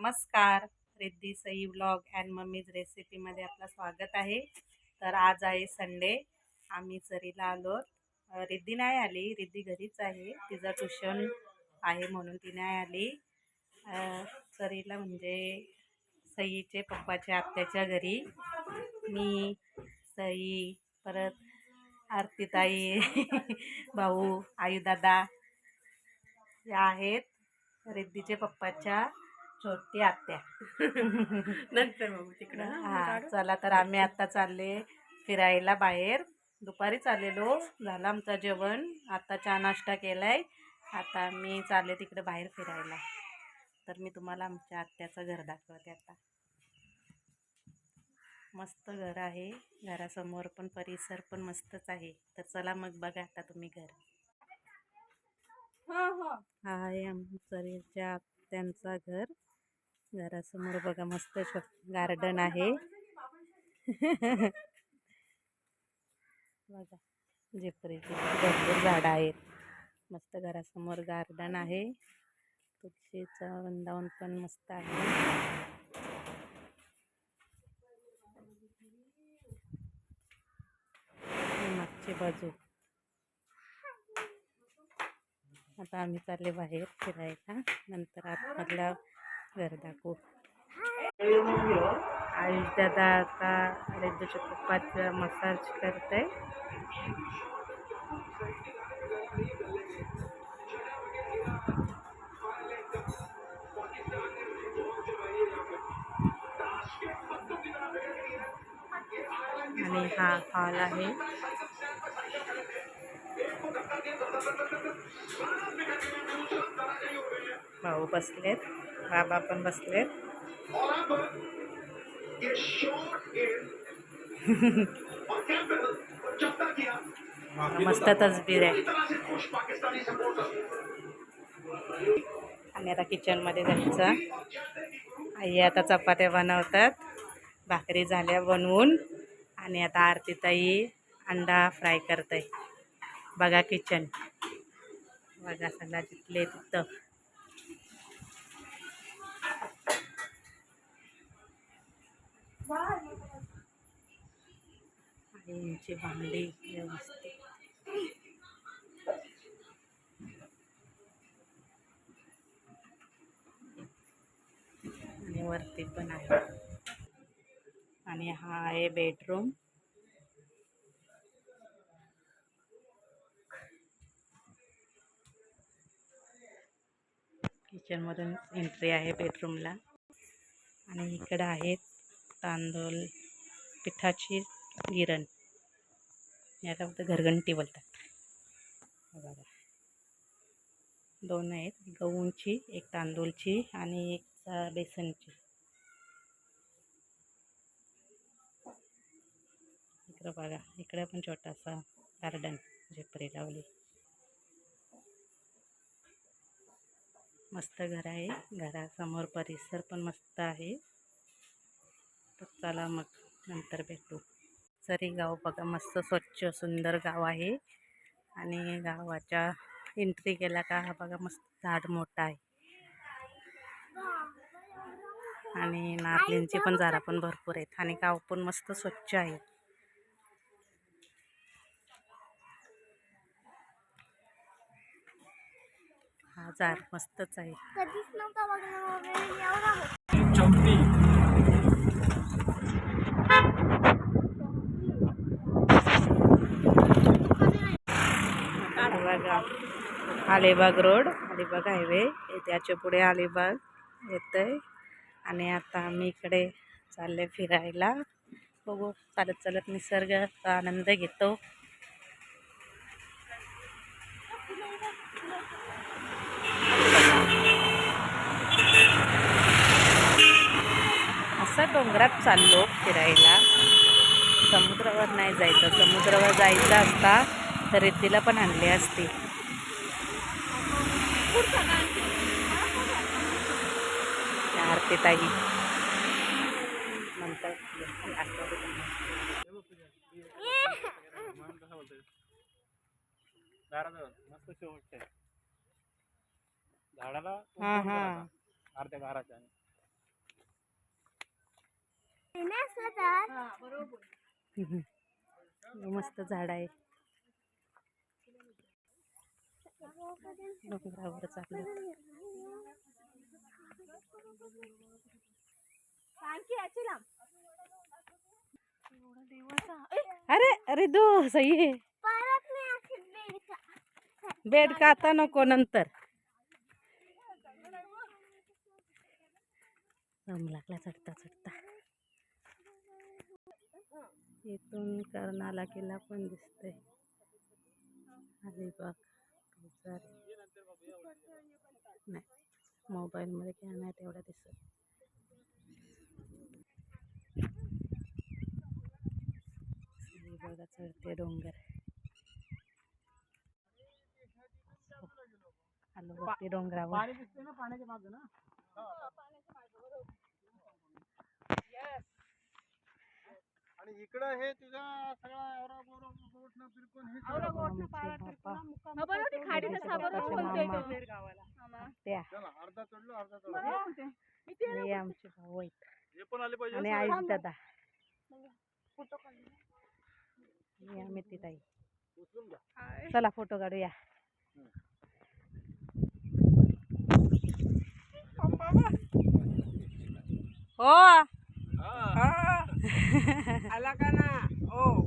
नमस्कार. Riddhi Sai blog and mummy's रेसिपीमध्ये आपलं स्वागत आहे. तर आज आहे संडे. आम्ही चरीला आलो. रिद्धी नाही आली. रिद्धी घरीच आहे. तिचं ट्युशन आहे म्हणून ती नाही आली. चरीला म्हणजे सईचे पप्पाच्या आत्याच्या घरी. मी सई परत आरतीताई भाऊ आयुदादा या आहेत. रिद्धीचे पप्पाच्या. छोटी आत्या. नंतर मग तिकडं हा चला तर आम्ही आता चालले फिरायला बाहेर. दुपारी चाललेलो झालं आमचं जेवण. आता चहा नाश्ता केलाय. आता मी चालले तिकडे बाहेर फिरायला. तर मी तुम्हाला आमच्या आत्याचं घर दाखवते आता. मस्त घर आहे. घरासमोर पण परिसर पण मस्तच आहे. तर चला मग बघा आता तुम्ही घर. हा हा. हा आहे आमच्या त्यांचा घर. घरासमोर बघा मस्त गार्डन आहे. बघा झेपरीची भरपूर झाडं आहेत. मस्त घरासमोर गार्डन आहे. तुळशीचं वृंदावन पण मस्त आहे. मागची बाजू. आता आम्ही चालले बाहेर फिरायला. नंतर आतमधल्या घर दाखवू. आयुष दादा आता रेड्डूच्या पप्पाचं मसाज करतंय. आणि हा हॉल आहे. भाऊ बसलेत. बाबा पण बसलेत. मस्त तसबीर आहे. आणि आता किचनमध्ये जायचं. आई आता चपात्या बनवतात. भाकरी झाल्या बनवून. आणि आता आरतीताई अंडा फ्राय करते बघा किचन बघा सगळा तिथले तिथं. आईची भांडी व्यवस्थित आणि वरती पण आहे. आणि हा आहे बेडरूम किचनमधून एंट्री आहे बेडरूमला आणि इकडं आहेत तांदूळ पिठाची गिरण. याला फक्त घरघंटी बोलतात. बघा दोन आहेत. गहूंची एक तांदूळची आणि एक बेसनची. इकडं बघा. इकडे पण छोटासा गार्डन झेपरी लावली. मस्त घर आहे. घरासमोर परिसर पण मस्त आहे. तर चला मग नंतर भेटू. सरी गाव बघा मस्त स्वच्छ सुंदर गाव आहे. आणि गावाच्या एंट्री केला का हा बघा मस्त झाड मोठं आहे. आणि नारळींची पण झाडं पण भरपूर आहेत आणि गाव पण मस्त स्वच्छ आहे. हा झाड मस्तच आहे. बघा. Alibag road Alibag highway. त्याच्या पुढे अलिबाग येतंय. आणि आता आम्ही इकडे चालले फिरायला. बघू चालत चालत निसर्गाचा आनंद घेतो. असं डोंगरात चाललो फिरायला. समुद्रावर नाही जायचं. समुद्रावर जायचं असता तर तिला पण आणली असती. त्या आरती ताई शेवटचे झाडाला हा. हा अर्ध्या घराच्या मस्त झाड आहे. डोंगरावर चाललं अरे अरे दो सही बेडका. बेड का आता नको नंतर. लागला चढता चढता. इथून कर्नाला किल्ला पण दिसतोय. अलिबाग बेजार नाही मोबाईलमध्ये काय नाही तेवढा दिसत बघा चढते डोंगर। आलो वरती डोंगरावर आणि इकडं हे तुझा सगळा हे आमचे हे भाऊ आहेत. हे आणि आई दादा. मी आम्ही ती ताई चला फोटो काढूया. हो. आला का ना? ओ.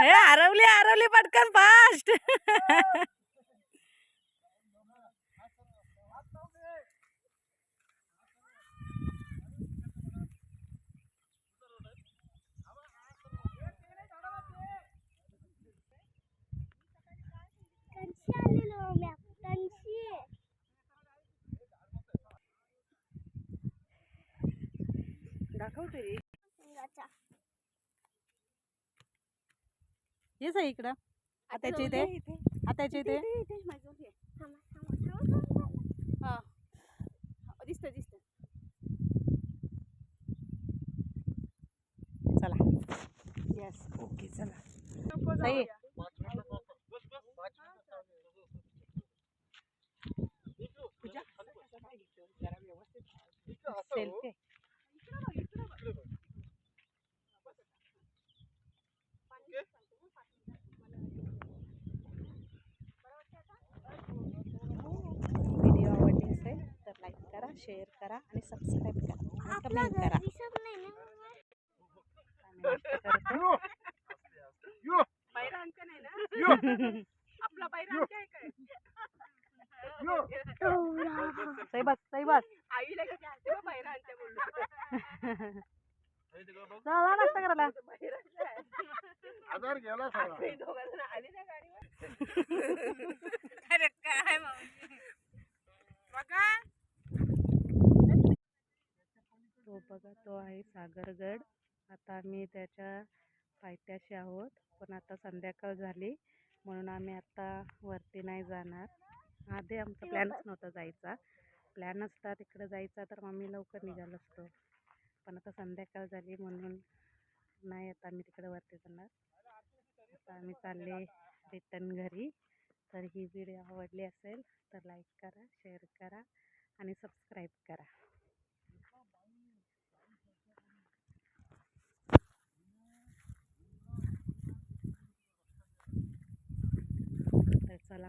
हे हरवली हरवली पटकन फास्ट दाखवते रे. शिंगाचा. ये सही इकडं. आताच्या इथे. आताच्या इथे. थांबा. दिसत दिसत. चला. येस ओके चला. सही पाच मिनिटं बस, बस, बस, पाच मिनिटं चालू आहे. इकडं असं हो. सेल्फी व्हिडिओ आवडली असेल तर लाईक करा शेअर करा आणि सबस्क्राईब करा कमेंट करा. सही बस सही बस हे. चला नाश्ता करायला. आधार गेला हे अरे काय. बघा तो बघा तो आहे सागरगड. आता आम्ही त्याच्या पायथ्याशी आहोत. पण आता संध्याकाळ झाली. म्हणून आम्ही आता वरती नाही जाणार. आधी आमचा प्लॅनच नव्हता जायचा. प्लॅन असता तिकडे जायचा तर आम्ही लवकर निघालो असतो. पण आता संध्याकाळ झाली म्हणून नाही आता आम्ही तिकडे वरती जाणार. आता आम्ही चालले रिटर्न घरी. तर ही व्हिडिओ आवडली असेल तर लाईक करा शेअर करा आणि सबस्क्राईब करा.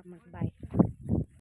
तर चला मग बाय